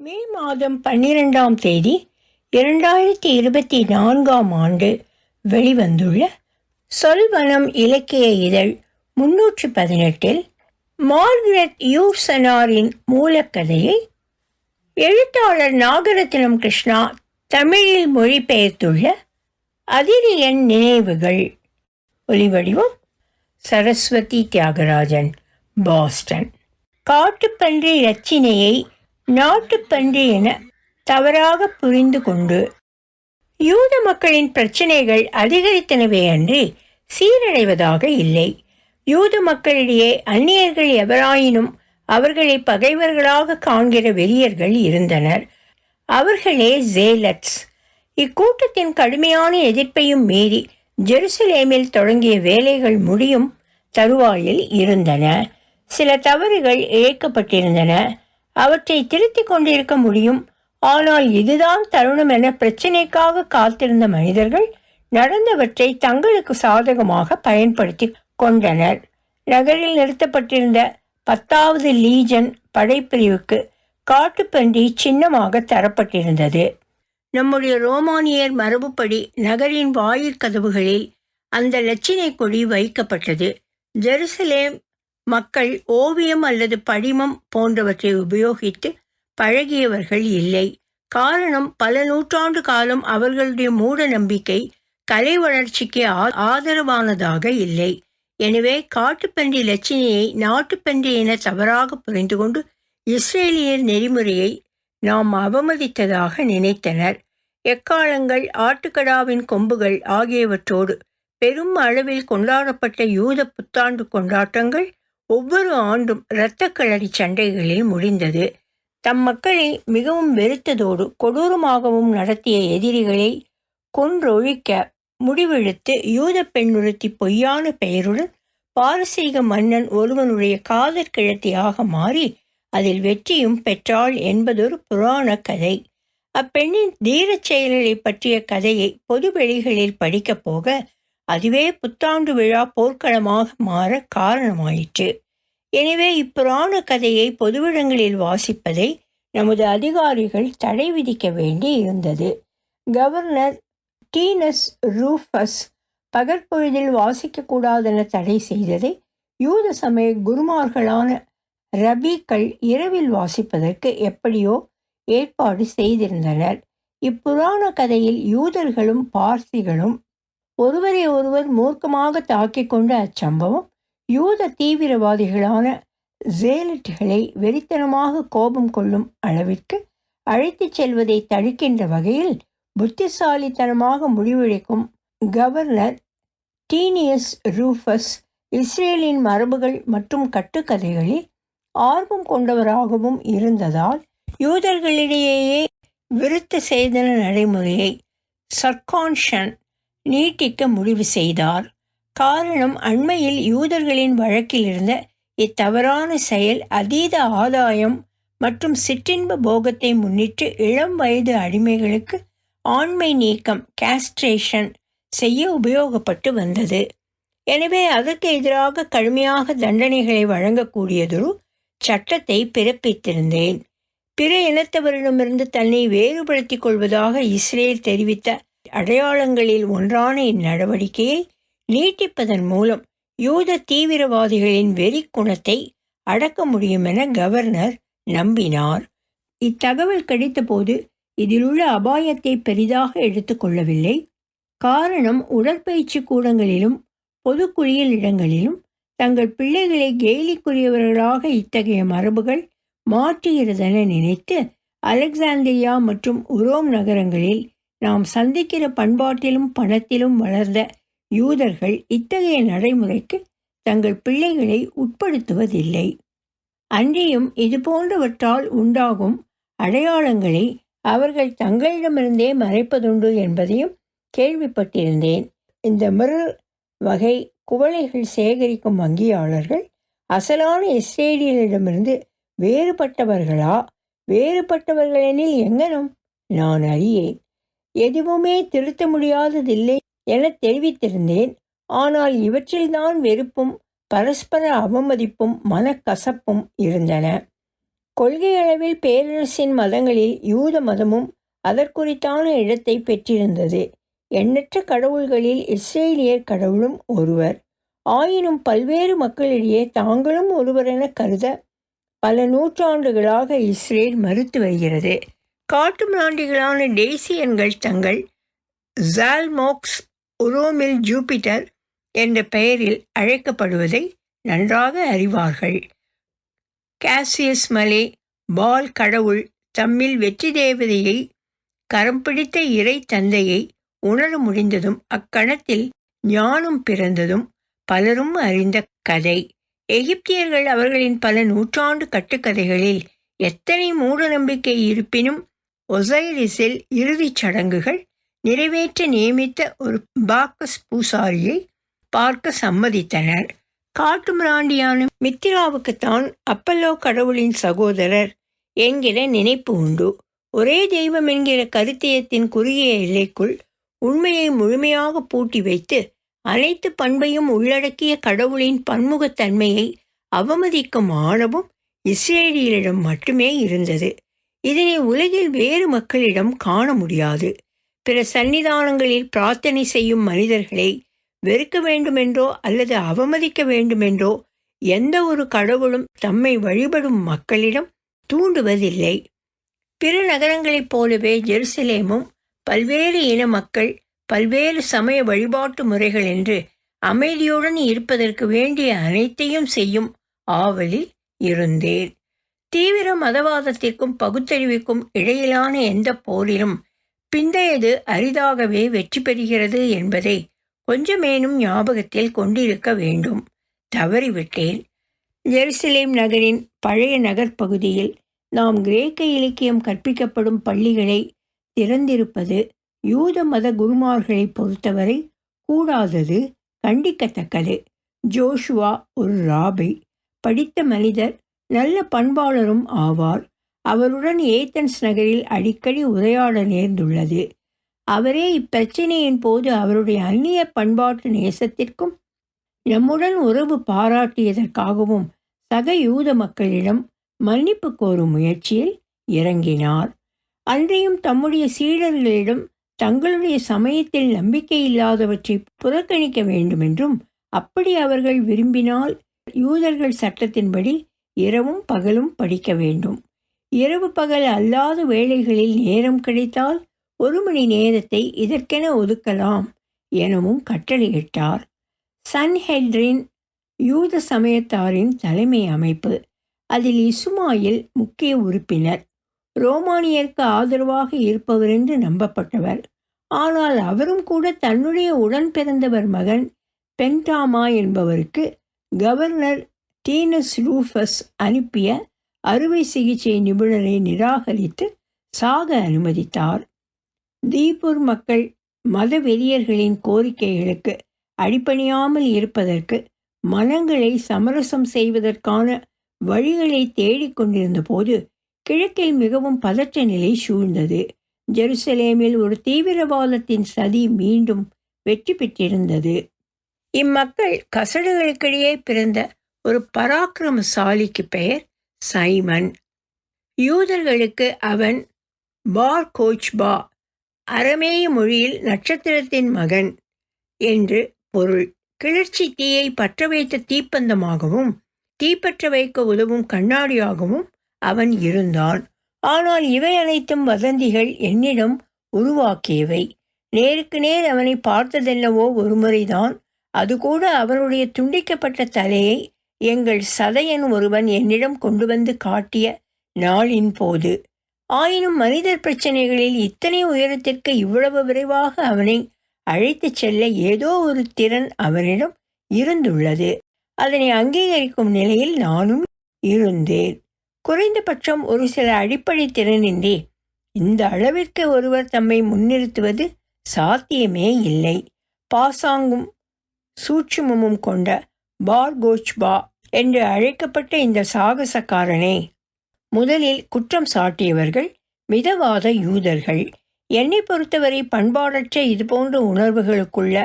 மே மாதம் பன்னிரெண்டாம் தேதி இரண்டாயிரத்தி இருபத்தி நான்காம் ஆண்டு வெளிவந்துள்ள சொல்வனம் இலக்கிய இதழ் முன்னூற்றி பதினெட்டில் மார்கரெட் யூசனாரின் மூலக்கதையை எழுத்தாளர் நாகரத்னம் கிருஷ்ணா தமிழில் மொழிபெயர்த்துள்ள அதிரியன் நினைவுகள். ஒலிவடிவம் சரஸ்வதி தியாகராஜன் பாஸ்டன். காட்டுப்பன்றி ரச்சினையை நாட்டுப்பன்று என தவறாக புரிந்து கொண்டு யூத மக்களின் பிரச்சனைகள் அதிகரித்தனவே அன்றி சீரடைவதாக இல்லை. யூத மக்களிடையே அந்நியர்கள் எவராயினும் அவர்களை பகைவர்களாக காண்கிற வெறியர்கள் இருந்தனர். அவர்களே ஜேலட்ஸ் இக்கூட்டத்தின் கடுமையான எதிர்ப்பையும் மீறி ஜெருசலேமில் தொடங்கிய வேலைகள் முடியும் தருவாயில் இருந்தன. சில தவறுகள் இழைக்கப்பட்டிருந்தன. அவற்றை திருத்திக் கொண்டிருக்க முடியும். ஆனால் இதுதான் தருணம் என பிரச்சினைக்காக காத்திருந்த மனிதர்கள் நடந்தவற்றை தங்களுக்கு சாதகமாக பயன்படுத்தி கொண்டனர். நகரில் நிறுத்தப்பட்டிருந்த பத்தாவது லீஜன் படைப்பிரிவுக்கு காட்டுப்பன்றி சின்னமாக தரப்பட்டிருந்தது. நம்முடைய ரோமானியர் மரபுப்படி நகரின் வாயிற் கதவுகளில் அந்த லட்சினை கொடி வைக்கப்பட்டது. ஜெருசலேம் மக்கள் ஓவியம் அல்லது படிமம் போன்றவற்றை உபயோகித்து பழகியவர்கள் இல்லை. காரணம் பல நூற்றாண்டு காலம் அவர்களுடைய மூட நம்பிக்கை கலை வளர்ச்சிக்கு ஆதரவானதாக இல்லை. எனவே காட்டுப்பன்றி லட்சினியை நாட்டுப்பன்றி என தவறாக புரிந்து கொண்டு இஸ்ரேலியர் நெறிமுறையை நாம் அவமதித்ததாக நினைத்தனர். எக்காலங்கள் ஆட்டுக்கடாவின் கொம்புகள் ஆகியவற்றோடு பெரும் அளவில் கொண்டாடப்பட்ட யூத புத்தாண்டு கொண்டாட்டங்கள் ஒவ்வொரு ஆண்டும் இரத்தக்களரி சண்டைகளில் முடிந்தது. தம் மக்களை மிகவும் வெறுத்ததோடு கொடூரமாகவும் நடத்திய எதிரிகளை கொன்றொழிக்க முடிவெடுத்து யூத பெண்ணுறுத்தி பொய்யான பெயருடன் பாரசீக மன்னன் ஒருவனுடைய காதற் கிழத்தியாக மாறி அதில் வெற்றியும் பெற்றாள் என்பதொரு புராண கதை. அப்பெண்ணின் தீரச் செயல்களை பற்றிய கதையை பொது வெளிகளில் படிக்கப் போக அதுவே புத்தாண்டு விழா போர்க்களமாக மாற காரணமாயிற்று. எனவே இப்புராண கதையை பொதுவிடங்களில் வாசிப்பதை நமது அதிகாரிகள் தடை விதிக்க வேண்டி இருந்தது. கவர்னர் டீனஸ் ரூஃபஸ் பகற்பொழுதில் வாசிக்கக்கூடாதென தடை செய்ததை யூத சமய குருமார்களான ரபிக்கள் இரவில் வாசிப்பதற்கு எப்படியோ ஏற்பாடு செய்திருந்தனர். இப்புராண கதையில் யூதர்களும் பார்சிகளும் ஒருவரை ஒருவர் மூர்க்கமாக தாக்கிக் கொண்ட அச்சம்பவம் யூத தீவிரவாதிகளான ஜேலட்டுகளை வெறித்தனமாக கோபம் கொள்ளும் அளவிற்கு அழைத்துச் செல்வதை தடுக்கின்ற வகையில் புத்திசாலித்தனமாக முடிவெடுக்கும் கவர்னர் டீனியஸ் ரூஃபஸ் இஸ்ரேலின் மரபுகள் மற்றும் கட்டுக்கதைகளில் ஆர்வம் கொண்டவராகவும் இருந்ததால் யூதர்களிடையே விருத்த சேதன நடைமுறையை சர்கான்ஷன் நீட்டிக்க முடிவு செய்தார். காரணம் அண்மையில் யூதர்களின் வழக்கில் இருந்த இத்தவறான செயல் அதீத ஆதாயம் மற்றும் சிற்றின்ப போகத்தை முன்னிட்டு இளம் வயது அடிமைகளுக்கு ஆண்மை நீக்கம் கேஸ்ட்ரேஷன் செய்ய உபயோகப்பட்டு வந்தது. எனவே அதற்கு எதிராக கடுமையாக தண்டனைகளை வழங்கக்கூடியதொரு சட்டத்தை பிறப்பித்திருந்தேன். பிற இனத்தவரிடமிருந்து தன்னை வேறுபடுத்திக் கொள்வதாக இஸ்ரேல் தெரிவித்த அடையாளங்களில் ஒன்றான இந்நடவடிக்கையை நீட்டிப்பதன் மூலம் யூத தீவிரவாதிகளின் வெறி குணத்தை அடக்க முடியும் என கவர்னர் நம்பினார். இத்தகவல் கிடைத்தபோது இதிலுள்ள அபாயத்தை பெரிதாக எடுத்துக்கொள்ளவில்லை காரணம் உடற்பயிற்சி கூடங்களிலும் பொது குளியல் இடங்களிலும் தங்கள் பிள்ளைகளை கேலிக்குரியவர்களாக இத்தகைய மரபுகள் மாற்றுகிறதென நினைத்து அலெக்சாந்திரியா மற்றும் உரோம் நகரங்களில் நாம் சந்திக்கிற பண்பாட்டிலும் பணத்திலும் வளர்ந்த யூதர்கள் இத்தகைய நடைமுறைக்கு தங்கள் பிள்ளைகளை உட்படுத்துவதில்லை. அன்றியும் இது போன்றவற்றால் உண்டாகும் அடையாளங்களை அவர்கள் தங்களிடமிருந்தே மறைப்பதுண்டு என்பதையும் கேள்விப்பட்டிருந்தேன். இந்த மிரு வகை குவளைகள் சேகரிக்கும் வங்கியாளர்கள் அசலான இஸ்ரேலியரிடமிருந்து வேறுபட்டவர்களா? வேறுபட்டவர்களெனில் எங்கனும்? நான் அறியேன். எதுவுமே திருத்த முடியாததில்லை. என தெரிவித்திருந்தேன். ஆனால் இவற்றில்தான் வெறுப்பும் பரஸ்பர அவமதிப்பும் மனக்கசப்பும் இருந்தன. கொள்கையளவில் பேரரசின் மதங்களில் யூத மதமும் அதற்குறித்தான இடத்தை பெற்றிருந்தது. எண்ணற்ற கடவுள்களில் இஸ்ரேலியர் கடவுளும் ஒருவர். ஆயினும் பல்வேறு மக்களிடையே தாங்களும் ஒருவரென கருத பல நூற்றாண்டுகளாக இஸ்ரேல் மறுத்து வருகிறது. காட்டு மிராண்டிகளான டேசியன்கள் தங்கள் ஜால்மோக்ஸ் உரோமில் ஜூபிட்டர் என்ற பெயரில் அழைக்கப்படுவதை நன்றாக அறிவார்கள். காசியஸ் மலே பால் கடவுள் தம்மில் வெற்றி தேவதையை கரம் பிடித்த இறை தந்தையை உணர முடிந்ததும் அக்கணத்தில் ஞானம் பிறந்ததும் பலரும் அறிந்த கதை. எகிப்தியர்கள் அவர்களின் பல நூற்றாண்டு கட்டுக்கதைகளில் எத்தனை மூட நம்பிக்கை இருப்பினும் ஒசைரிஸில் இறுதிச் சடங்குகள் நிறைவேற்ற நியமித்த ஒரு பாக்கஸ் பூசாரியை பார்க்க சம்மதித்தனர். காட்டுமிராண்டியான மித்திராவுக்குத்தான் அப்பல்லோ கடவுளின் சகோதரர் என்கிற நினைப்பு உண்டு. ஒரே தெய்வம் என்கிற கருத்தியத்தின் குறுகிய எல்லைக்குள் உண்மையை முழுமையாக பூட்டி வைத்து அனைத்து பண்பையும் உள்ளடக்கிய கடவுளின் பன்முகத்தன்மையை அவமதிக்கும் ஆணவம் இஸ்ரேலியரிடம் மட்டுமே இருந்தது. இதனை உலகில் வேறு மக்களிடம் காண முடியாது. பிற சன்னிதானங்களில் பிரார்த்தனை செய்யும் மனிதர்களை வெறுக்க வேண்டுமென்றோ அல்லது அவமதிக்க வேண்டுமென்றோ எந்த ஒரு கடவுளும் தம்மை வழிபடும் மக்களிடம் தூண்டுவதில்லை. பிற நகரங்களைப் போலவே ஜெருசலேமும் பல்வேறு இன மக்கள் பல்வேறு சமய வழிபாட்டு முறைகள் என்று அமைதியுடன் இருப்பதற்கு வேண்டிய அனைத்தையும் செய்யும் ஆவலில் இருந்தேன். தீவிர மதவாதத்திற்கும் பகுத்தறிவுக்கும் இடையிலான எந்த போரிலும் பிந்தையது அரிதாகவே வெற்றி பெறுகிறது என்பதை கொஞ்சமேனும் ஞாபகத்தில் கொண்டிருக்க வேண்டும். தவறிவிட்டேன். ஜெருசலேம் நகரின் பழைய நகர்ப்பகுதியில் நாம் கிரேக்க இலக்கியம் கற்பிக்கப்படும் பள்ளிகளை திறந்திருப்பது யூத மத குருமார்களை பொறுத்தவரை கூடாதது கண்டிக்கத்தக்கது. ஜோஷுவா ஒரு ராபை. படித்த மனிதர் நல்ல பண்பாளரும் ஆவார். அவருடன் ஏத்தன்ஸ் நகரில் அடிக்கடி உரையாட நேர்ந்துள்ளது. அவரே இப்பிரச்சனையின் போது அவருடைய அந்நிய பண்பாட்டு நேசத்திற்கும் நம்முடன் உறவு பாராட்டியதற்காகவும் சக யூத மக்களிடம் மன்னிப்பு கோரும் முயற்சியில் இறங்கினார். அன்றையும் தம்முடைய சீடர்களிடம் தங்களுடைய சமயத்தில் நம்பிக்கை இல்லாதவற்றை புறக்கணிக்க வேண்டுமென்றும் அப்படி அவர்கள் விரும்பினால் யூதர்கள் சட்டத்தின்படி இரவும் பகலும் படிக்க வேண்டும். இரவு பகல் அல்லாத வேளைகளில் நேரம் கிடைத்தால் ஒரு மணி நேரத்தை இதற்கென ஒதுக்கலாம் எனவும் கட்டளையிட்டார். சன்ஹெட்ரின் யூத சமயத்தாரின் தலைமை அமைப்பு அதில் இசுமாயில் முக்கிய உறுப்பினர். ரோமானியருக்கு ஆதரவாக இருப்பவர் என்று நம்பப்பட்டவர். ஆனால் அவரும் கூட தன்னுடைய உடன் பிறந்தவர் மகன் பென்டாமா என்பவருக்கு கவர்னர் டீனஸ் ரூஃபஸ் அனுப்பிய அறுவை சிகிச்சை நிபுணரை நிராகரித்து சாக அனுமதித்தார். தீபூர் மக்கள் மத வெறியர்களின் கோரிக்கைகளுக்கு அடிப்பணியாமல் இருப்பதற்கு மனங்களை சமரசம் செய்வதற்கான வழிகளை தேடிக்கொண்டிருந்த போது கிழக்கில் மிகவும் பதற்ற நிலை சூழ்ந்தது. ஜெருசலேமில் ஒரு தீவிரவாதத்தின் சதி மீண்டும் வெற்றி பெற்றிருந்தது. இம்மக்கள் கசடுகளுக்கிடையே பிறந்த ஒரு பராக்கிரமசாலிக்கு பெயர் சைமன். யூதர்களுக்கு அவன் பார் கோச்பா அரமேய மொழியில் நட்சத்திரத்தின் மகன் என்று பொருள். கிளர்ச்சி தீயை பற்ற வைத்த தீப்பந்தமாகவும் தீப்பற்ற வைக்க உதவும் கண்ணாடியாகவும் அவன் இருந்தான். ஆனால் இவை அனைத்தும் வதந்திகள் என்னிடம் உருவாக்கியவை. நேருக்கு நேர் அவனை பார்த்ததென்னவோ ஒருமுறைதான். அது கூட அவனுடைய துண்டிக்கப்பட்ட தலையை எங்கள் சதையன் ஒருவன் என்னிடம் கொண்டு வந்து காட்டிய நாளின் போது. ஆயினும் மனிதர் பிரச்சனைகளில் இத்தனை உயரத்திற்கு இவ்வளவு விரைவாக அவனை அழைத்துச் செல்ல ஏதோ ஒரு திறன் அவனிடம் இருந்துள்ளது. அதனை அங்கீகரிக்கும் நிலையில் நானும் இருந்தேன். குறைந்தபட்சம் ஒரு சில அடிப்படை திறனின்றி இந்த அளவிற்கு ஒருவர் தம்மை முன்னிறுத்துவது சாத்தியமே இல்லை. பாசாங்கும் சூட்சுமமும் கொண்ட பார்கோச்பா என்று அழைக்கப்பட்ட இந்த சாகசக்காரனை. முதலில் குற்றம் சாட்டியவர்கள் மிதவாத யூதர்கள். என்னை பொறுத்தவரை பண்பாடற்ற இதுபோன்ற உணர்வுகளுக்குள்ள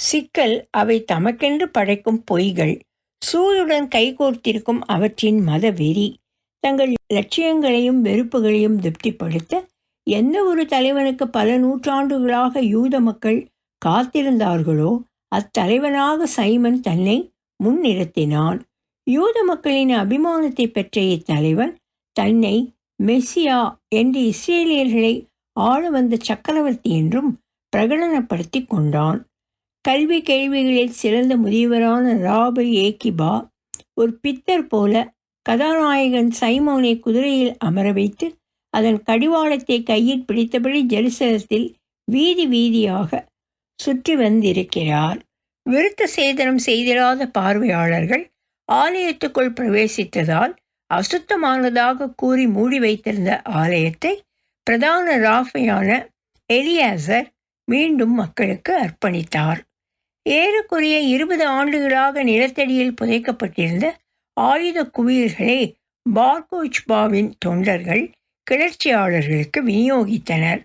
சிக்கல் அவை தமக்கென்று படைக்கும் பொய்கள். சூதுடன் கைகோர்த்திருக்கும் அவற்றின் மத வெறி தங்கள் லட்சியங்களையும் வெறுப்புகளையும் திருப்திப்படுத்த எந்த ஒரு தலைவனுக்கு பல நூற்றாண்டுகளாக யூத மக்கள் காத்திருந்தார்களோ அத்தலைவனாக சைமன் தன்னை முன்னிறுத்தினான். யூத மக்களின் அபிமானத்தை பெற்ற இத்தலைவன் தன்னை மெஸ்ஸியா என்று இஸ்ரேலியர்களை ஆள வந்த சக்கரவர்த்தி என்றும் பிரகடனப்படுத்தி கொண்டான். கல்வி கேள்விகளில் சிறந்த முதியவரான ராபை ஏகிபா ஒரு பித்தர் போல கதாநாயகன் சைமோனை குதிரையில் அமர வைத்து அதன் கடிவாளத்தை கையில் பிடித்தபடி ஜெருசலத்தில் வீதி வீதியாக சுற்றி வந்திருக்கிறார். விருத்த சேதனம் செய்திடாத பார்வையாளர்கள் ஆலயத்துக்குள் பிரவேசித்ததால் அசுத்தமானதாக கூறி மூடி வைத்திருந்த ஆலயத்தை பிரதான ராஃபையான எலியாசர் மீண்டும் மக்களுக்கு அர்ப்பணித்தார். ஏறக்குறைய இருபது ஆண்டுகளாக நிலத்தடியில் புதைக்கப்பட்டிருந்த ஆயுத குவியல்களை பார்கோச்பாவின் தொண்டர்கள் கிளர்ச்சியாளர்களுக்கு விநியோகித்தனர்.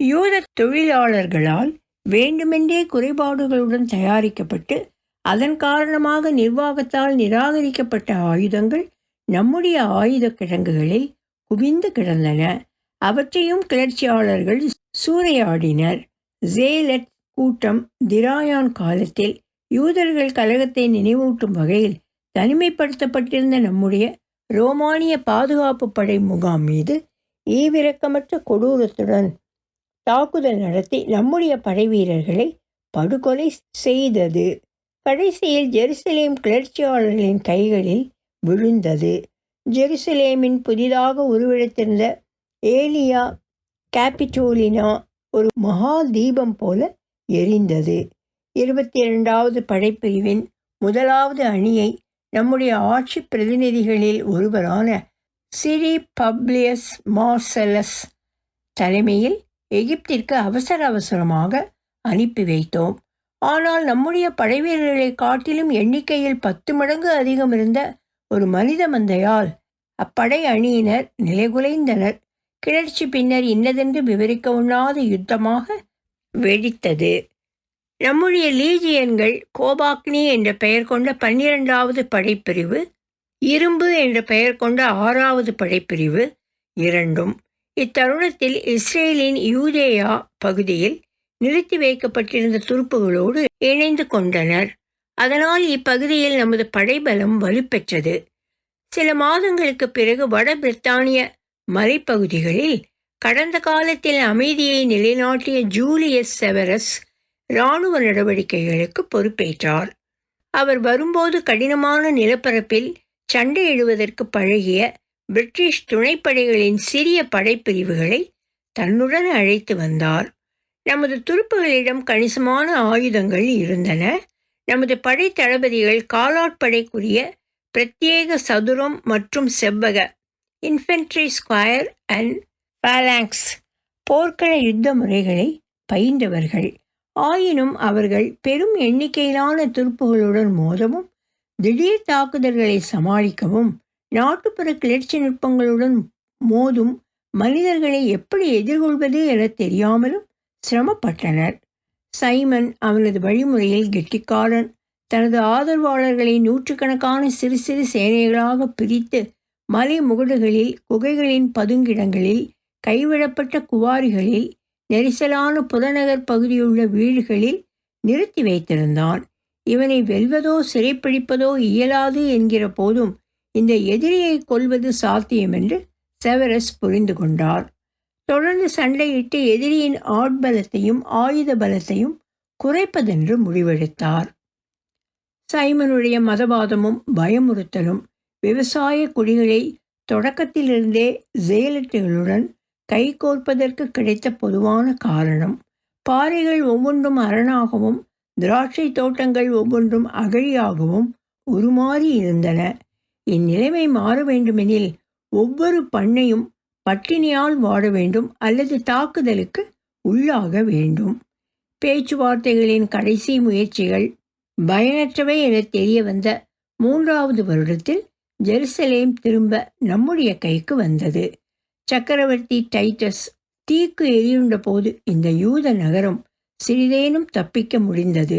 யூத தொழிலாளர்களால் வேண்டுமென்றே குறைபாடுகளுடன் தயாரிக்கப்பட்டு அதன் காரணமாக நிர்வாகத்தால் நிராகரிக்கப்பட்ட ஆயுதங்கள் நம்முடைய ஆயுத கிடங்குகளில் குவிந்து கிடந்தன. அவற்றையும் கிளர்ச்சியாளர்கள் சூறையாடினர். ஜேலட் கூட்டம் திராயான் காலத்தில் யூதர்கள் கழகத்தை நினைவூட்டும் வகையில் தனிமைப்படுத்தப்பட்டிருந்த நம்முடைய ரோமானிய பாதுகாப்பு படை முகாம் மீது ஈவிரக்கமற்ற கொடூரத்துடன் தாக்குதல் நடத்தி நம்முடைய படை வீரர்களை படுகொலை செய்தது. கடைசியில் ஜெருசலேம் கிளர்ச்சியாளர்களின் கைகளில் விழுந்தது. ஜெருசலேமின் புதிதாக உருவெடுத்திருந்த ஏலியா கேபிட்டோலினா ஒரு மகா தீபம் போல எரிந்தது. இருபத்தி இரண்டாவது படைப்பிரிவின் முதலாவது அணியை நம்முடைய ஆட்சி பிரதிநிதிகளில் ஒருவரான சிரி பப்ளியஸ் மார்சலஸ் தலைமையில் எகிப்திற்கு அவசர அவசரமாக அனுப்பி வைத்தோம். ஆனால் நம்முடைய படைவீரர்களை காட்டிலும் எண்ணிக்கையில் பத்து மடங்கு அதிகம் இருந்த ஒரு மனித மந்தையால் அப்படை அணியினர் நிலைகுலைந்தனர். கிளர்ச்சி பின்னர் இன்னதென்று விவரிக்க உண்ணாத யுத்தமாக வெடித்தது. நம்முடைய லீஜியன்கள் கோபாக்னி என்ற பெயர் கொண்ட பன்னிரெண்டாவது படைப்பிரிவு இரும்பு என்ற பெயர் கொண்ட ஆறாவது படைப்பிரிவு இரண்டும் இத்தருணத்தில் இஸ்ரேலின் யூதேயா பகுதியில் நிறுத்தி வைக்கப்பட்டிருந்த துருப்புகளோடு இணைந்து கொண்டனர். அதனால் இப்பகுதியில் நமது படைபலம் வலுப்பெற்றது. சில மாதங்களுக்கு பிறகு வட பிரித்தானிய மலைப்பகுதிகளில் கடந்த காலத்தில் அமைதியை நிலைநாட்டிய ஜூலியஸ் செவரஸ் இராணுவ நடவடிக்கைகளுக்கு பொறுப்பேற்றார். அவர் வரும்போது கடினமான நிலப்பரப்பில் சண்டையிடுவதற்கு பழகிய பிரிட்டிஷ் துணைப்படைகளின் சிறிய படைப்பிரிவுகளை தன்னுடன் அழைத்து வந்தார். நமது துருப்புகளிடம் கணிசமான ஆயுதங்கள் இருந்தன. நமது படை தளபதிகள் காலாட்படைக்குரிய பிரத்யேக சதுரம் மற்றும் செவ்வக இன்ஃபென்ட்ரி ஸ்கொயர் அண்ட் பேலாங்ஸ் போர்க்கள யுத்த முறைகளை பயின்றவர்கள். ஆயினும் அவர்கள் பெரும் எண்ணிக்கையிலான துருப்புகளுடன் மோதவும் திடீர் தாக்குதல்களை சமாளிக்கவும் நாட்டுப்புற கிளர்ச்சி நுட்பங்களுடன் மோதும் மனிதர்களை எப்படி எதிர்கொள்வது என தெரியாமலும் சிரமப்பட்டனர். சைமன் அவனது வழிமுறையில் கெட்டிக்காரன் தனது ஆதரவாளர்களை நூற்றுக்கணக்கான சிறு சிறு சேனைகளாக பிரித்து மலை முகடுகளில் குகைகளின் பதுங்கிடங்களில் கைவிடப்பட்ட குவாரிகளில் நெரிசலான புறநகர் பகுதியுள்ள வீடுகளில் நிறுத்தி வைத்திருந்தான். இவனை வெல்வதோ சிறைப்பிடிப்பதோ இயலாது என்கிற போதும் இந்த எதிரியை கொல்வது சாத்தியமென்று செவரஸ் புரிந்து கொண்டார். தொடர்ந்து சண்டையிட்டு எதிரியின் ஆட்பலத்தையும் ஆயுத பலத்தையும் குறைப்பதென்று முடிவெடுத்தார். சைமனுடைய மதவாதமும் பயமுறுத்தலும் விவசாய குடிகளை தொடக்கத்திலிருந்தே ஜெயலட்டுகளுடன் கைகோர்ப்பதற்கு கிடைத்த பொதுவான காரணம் பாறைகள் ஒவ்வொன்றும் அரணாகவும் திராட்சை தோட்டங்கள் ஒவ்வொன்றும் அகழியாகவும் உருமாறி இருந்தன. இந்நிலைமை மாற வேண்டுமெனில் ஒவ்வொரு பண்ணையும் பட்டினியால் வாட வேண்டும் அல்லது தாக்குதலுக்கு உள்ளாக வேண்டும். பேச்சுவார்த்தைகளின் கடைசி முயற்சிகள் பயனற்றவை என தெரிய வந்த மூன்றாவது வருடத்தில் ஜெருசலேம் திரும்ப நம்முடைய கைக்கு வந்தது. சக்கரவர்த்தி டைட்டஸ் தீக்கு எரியுண்ட போது இந்த யூத நகரம் சிறிதேனும் தப்பிக்க முடிந்தது.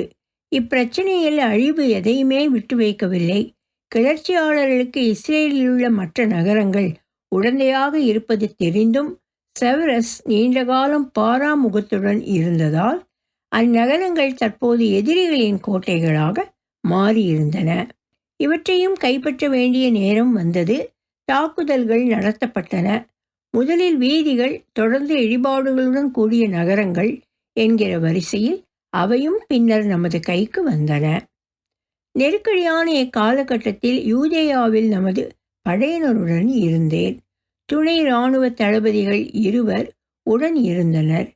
இப்பிரச்சனையில் அழிவு எதையுமே விட்டு வைக்கவில்லை கிளர்ச்சியாளர்களுக்கு இஸ்ரேலில் உள்ள மற்ற நகரங்கள் உடந்தையாக இருப்பது தெரிந்தும் செவரஸ் நீண்டகாலம் பாராமுகத்துடன் இருந்ததால் அந்நகரங்கள் தற்போது எதிரிகளின் கோட்டைகளாக மாறியிருந்தன. இவற்றையும் கைப்பற்ற வேண்டிய நேரம் வந்தது. தாக்குதல்கள் நடத்தப்பட்டன. முதலில் வீதிகள் தொடர்ந்து இடிபாடுகளுடன் கூடிய நகரங்கள் என்கிற வரிசையில் அவையும் பின்னர் நமது கைக்கு வந்தன. நெருக்கடியான இக்காலகட்டத்தில் யூதேயாவில் நமது படையினருடன் இருந்தேன். துணை இராணுவ தளபதிகள் இருவர் உடன் இருந்தனர்.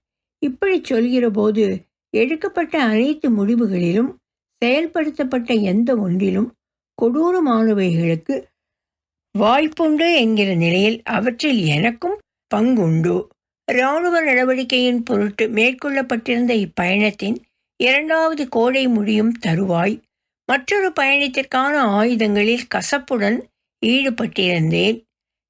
இப்படி சொல்கிற போது எடுக்கப்பட்ட அனைத்து முடிவுகளிலும் செயல்படுத்தப்பட்ட எந்த ஒன்றிலும் கொடூரமானவைகளுக்கு வாய்ப்புண்டு என்கிற நிலையில் அவற்றில் எனக்கும் பங்குண்டு. இராணுவ நடவடிக்கையின் பொருட்டு மேற்கொள்ளப்பட்டிருந்த இப்பயணத்தின் இரண்டாவது கோடை முடியும் தருவாய் மற்றொரு பயணத்திற்கான ஆயுதங்களில் கசப்புடன் ஈடுபட்டிருந்தேன்.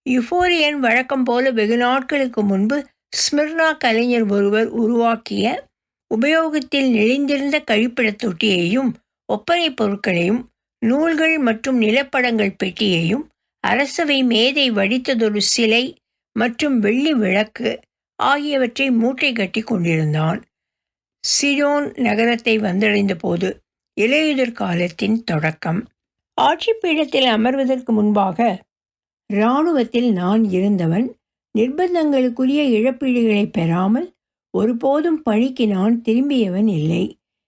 யுஃபோரியன் வழக்கம் போல வெகு நாட்களுக்கு முன்பு ஸ்மிர்னா கலைஞர் ஒருவர் உருவாக்கிய உபயோகத்தில் நெளிந்திருந்த கழிப்பிடத் தொட்டியையும் ஒப்பனை பொருட்களையும் நூல்கள் மற்றும் நிலப்படங்கள் பெட்டியையும் அரசவை மேதை வடித்ததொரு சிலை மற்றும் வெள்ளி விளக்கு ஆகியவற்றை மூட்டை கட்டி கொண்டிருந்தான். சிடோன் நகரத்தை வந்தடைந்த போது இலையுதிர் காலத்தின் தொடக்கம். ஆட்சி பீடத்தில் அமர்வதற்கு முன்பாக இராணுவத்தில் நான் இருந்தவன் நிர்பந்தங்களுக்குரிய இழப்பீடுகளை பெறாமல் ஒருபோதும் பணிக்கு நான் திரும்பியவன் இல்லை.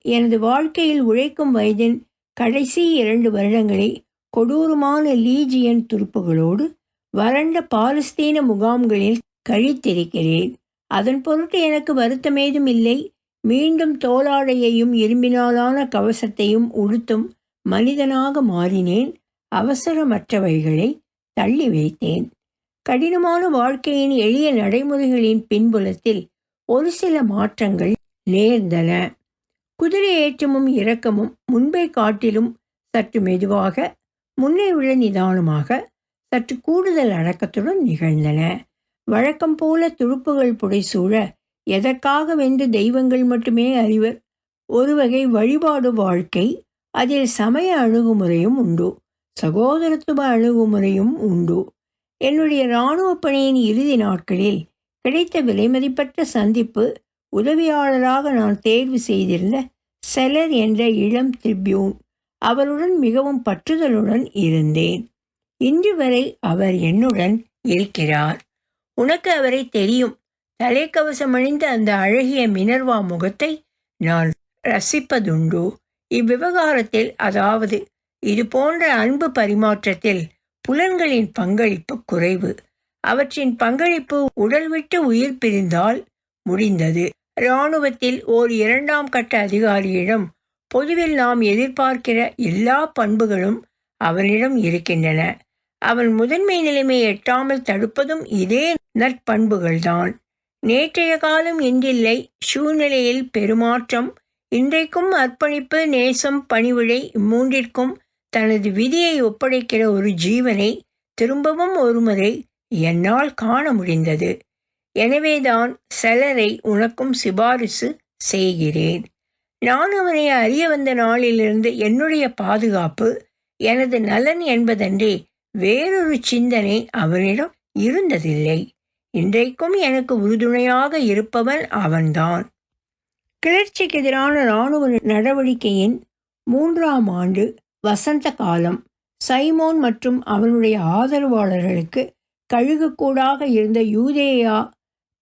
எனது வாழ்க்கையில் உழைக்கும் வயதின் கடைசி இரண்டு வருடங்களை கொடூரமான லீஜியன் துருப்புகளோடு வறண்ட பாலஸ்தீன முகாம்களில் கழித்திருக்கிறேன். அதன் பொருட்டு எனக்கு வருத்தமேதும் இல்லை. மீண்டும் தோளாடையையும் இரும்பினாலான கவசத்தையும் உடுத்தும் மனிதனாக மாறினேன். அவசரமற்றவைகளை தள்ளி வைத்தேன். கடினமான வாழ்க்கையின் எளிய நடைமுறைகளின் பின்புலத்தில் ஒரு சில மாற்றங்கள் நேர்ந்தன. குதிரை ஏற்றமும் இறக்கமும் முன்பை காட்டிலும் சற்று மெதுவாக முன்னே உள்ள நிதானமாக சற்று கூடுதல் அடக்கத்துடன் நிகழ்ந்தன. வழக்கம் போல துருப்புகள் புடைசூழ எதற்காக வென்று தெய்வங்கள் மட்டுமே அறிவர்? ஒரு வகை வழிபாடு வாழ்க்கை அதில் சமய அணுகுமுறையும் உண்டு. சகோதரத்துவ அணுகுமுறையும் உண்டு. என்னுடைய இராணுவ பணியின் இறுதி நாட்களில் கிடைத்த விலைமதிப்பற்ற சந்திப்பு உதவியாளராக நான் தேர்வு செய்திருந்த செலர் என்ற இளம் திரிபியூன் அவருடன் மிகவும் பற்றுதலுடன் இருந்தேன். இன்று வரை அவர் என்னுடன் இருக்கிறார். உனக்கு அவரை தெரியும். தலைக்கவசம் அணிந்த அந்த அழகிய மினர்வா முகத்தை நான் ரசிப்பதுண்டு. இவ்விவகாரத்தில் அதாவது இது போன்ற அன்பு பரிமாற்றத்தில் புலன்களின் பங்களிப்பு குறைவு. அவற்றின் பங்களிப்பு உடல் விட்டு உயிர் பிரிந்தால் முடிந்தது. இராணுவத்தில் ஓர் இரண்டாம் கட்ட அதிகாரியிடம் பொதுவில் நாம் எதிர்பார்க்கிற எல்லா பண்புகளும் அவனிடம் இருக்கின்றன. அவன் முதன்மை நிலைமை எட்டாமல் தடுப்பதும் இதே நற்பண்புகள்தான். நேற்றைய காலம் இன்றில்லை சூழ்நிலையில் பெருமாற்றம் இன்றைக்கும் அர்ப்பணிப்பு நேசம் பணிவிழை இம்மூன்றிற்கும் தனது விதியை ஒப்படைக்கிற ஒரு ஜீவனை திரும்பவும் ஒருமுறை என்னால் காண முடிந்தது. எனவேதான் செலரை உனக்கும் சிபாரிசு செய்கிறேன். நான் அவனை அறிய வந்த நாளிலிருந்து என்னுடைய பாதுகாப்பு எனது நலன் என்பதன்றே வேறொரு சிந்தனை அவனிடம் இருந்ததில்லை. இன்றைக்கும் எனக்கு உறுதுணையாக இருப்பவன் அவன்தான். கிளர்ச்சிக்கு எதிரான இராணுவ நடவடிக்கையின் மூன்றாம் ஆண்டு வசந்த காலம் சைமோன் மற்றும் அவனுடைய ஆதரவாளர்களுக்கு கழுகுக்கூடாக இருந்த யூதேயா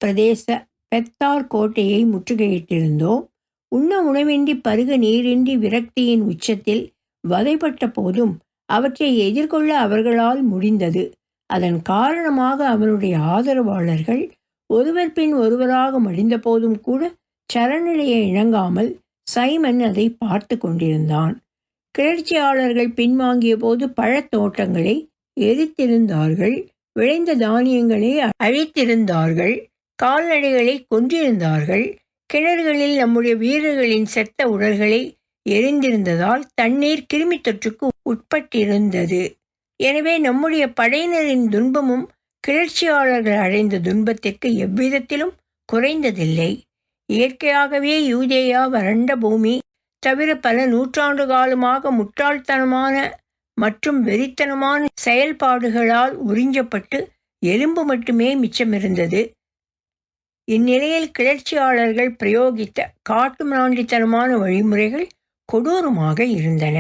பிரதேச பெத்தார் கோட்டையை முற்றுகையிட்டிருந்தோம். உண்ண உணவின்றி பருக நீரின்றி விரக்தியின் உச்சத்தில் வதைப்பட்ட போதும் அவற்றை எதிர்கொள்ள அவர்களால் முடிந்தது. அதன் காரணமாக அவனுடைய ஆதரவாளர்கள் ஒருவர் பின் ஒருவராக மடிந்த போதும் கூட சரநிலையை இணங்காமல் சைமன் அதை பார்த்து கொண்டிருந்தான். கிளர்ச்சியாளர்கள் பின்வாங்கிய போது பழத்தோட்டங்களை எரித்திருந்தார்கள் விளைந்த தானியங்களை அழித்திருந்தார்கள் கால்நடைகளை கொன்றிருந்தார்கள் கிணறுகளில் நம்முடைய வீரர்களின் செத்த உடல்களை எரிந்திருந்ததால் தண்ணீர் கிருமி தொற்றுக்கு உட்பட்டிருந்தது. எனவே நம்முடைய படையினரின் துன்பமும் கிளர்ச்சியாளர்கள் அடைந்த துன்பத்திற்கு எவ்விதத்திலும் குறைந்ததில்லை. இயற்கையாகவே யூதேயா வறண்ட பூமி தவிர பல நூற்றாண்டு காலமாக முட்டாள்தனமான மற்றும் வெறித்தனமான செயல்பாடுகளால் உறிஞ்சப்பட்டு எலும்பு மட்டுமே மிச்சமிருந்தது. இந்நிலையில் கிளர்ச்சியாளர்கள் பிரயோகித்த காட்டு மிராண்டித்தனமான வழிமுறைகள் கொடூரமாக இருந்தன.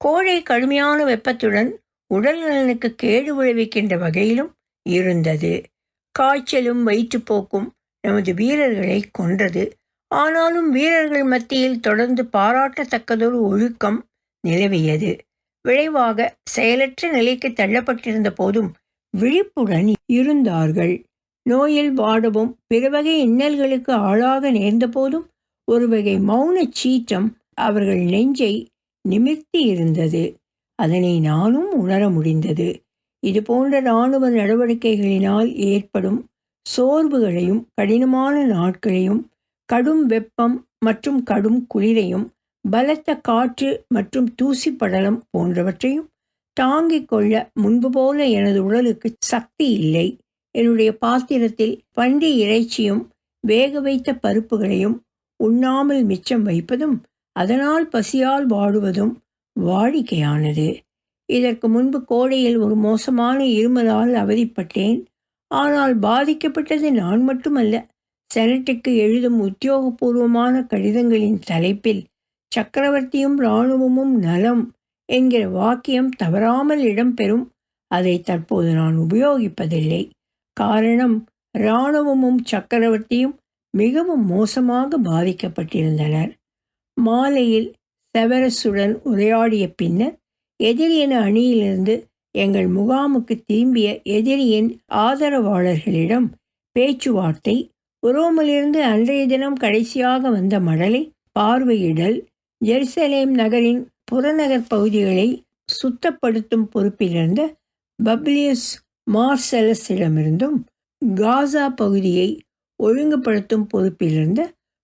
கோழை கடுமையான வெப்பத்துடன் உடல் நலனுக்கு கேடு விளைவிக்கின்ற வகையிலும் இருந்தது. காய்ச்சலும் வயிற்றுப்போக்கும் நமது வீரர்களை கொன்றது. ஆனாலும் வீரர்கள் மத்தியில் தொடர்ந்து பாராட்டத்தக்கதொரு ஒழுக்கம் நிலவியது. விளைவாக செயலற்ற நிலைக்கு தள்ளப்பட்டிருந்த போதும் விழிப்புடன் இருந்தார்கள். நோயில் வாடவும் பிறவகை இன்னல்களுக்கு ஆளாக நேர்ந்த போதும் ஒரு வகை மௌன சீற்றம் அவர்கள் நெஞ்சை நிமிர்த்தி இருந்தது. அதனை நானும் உணர முடிந்தது. இது போன்ற இராணுவ நடவடிக்கைகளினால் ஏற்படும் சோர்வுகளையும் கடினமான நாட்களையும் கடும் வெப்பம் மற்றும் கடும் குளிரையும் பலத்த காற்று மற்றும் தூசி படலம் போன்றவற்றையும் தாங்கிக் கொள்ள முன்பு போல எனது உடலுக்கு சக்தி இல்லை. என்னுடைய பாத்திரத்தில் பன்றி இறைச்சியும் வேக வைத்த பருப்புகளையும் உண்ணாமல் மிச்சம் வைப்பதும் அதனால் பசியால் வாடுவதும் வாடிக்கையானது. இதற்கு முன்பு கோடையில் ஒரு மோசமான இருமலால் அவதிப்பட்டேன். ஆனால் பாதிக்கப்பட்டது நான் மட்டுமல்ல செனட்டுக்கு எழுதும் உத்தியோகபூர்வமான கடிதங்களின் தலைப்பில் சக்கரவர்த்தியும் இராணுவமும் நலம் என்கிற வாக்கியம் தவறாமல் இடம்பெறும். அதை தற்போது நான் உபயோகிப்பதில்லை. காரணம் இராணுவமும் சக்கரவர்த்தியும் மிகவும் மோசமாக பாதிக்கப்பட்டிருந்தனர். மாலையில் செவரஸுடன் உரையாடிய பின்னர் எதிரியின் அணியிலிருந்து எங்கள் முகாமுக்கு திரும்பிய எதிரியின் ஆதரவாளர்களிடம் பேச்சுவார்த்தை உரோமிலிருந்து அன்றைய தினம் கடைசியாக வந்த மடலை பார்வையிடல் ஜெருசலேம் நகரின் புறநகர் பகுதிகளை சுத்தப்படுத்தும் பொறுப்பிலிருந்த பப்ளியஸ் மார்செலஸிடமிருந்தும் காசா பகுதியை ஒழுங்குபடுத்தும் பொறுப்பிலிருந்த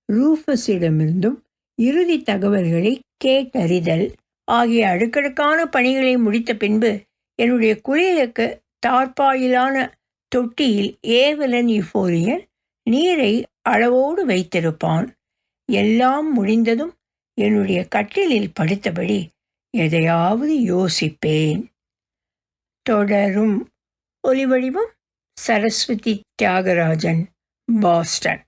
ரூஃபஸிடமிருந்தும் இறுதி தகவல்களை கேட்டறிதல் ஆகிய அடுக்கடுக்கான பணிகளை முடித்த பின்பு என்னுடைய குளியலுக்கு தார்பாயிலான தொட்டியில் ஏவலன் இஃபோரியன் நீரை அளவோடு வைத்திருப்பான். எல்லாம் முடிந்ததும் என்னுடைய கட்டிலில் படுத்தபடி எதையாவது யோசிப்பேன். தொடரும் ஒலிவடிவம் சரஸ்வதி தியாகராஜன் பாஸ்டன்.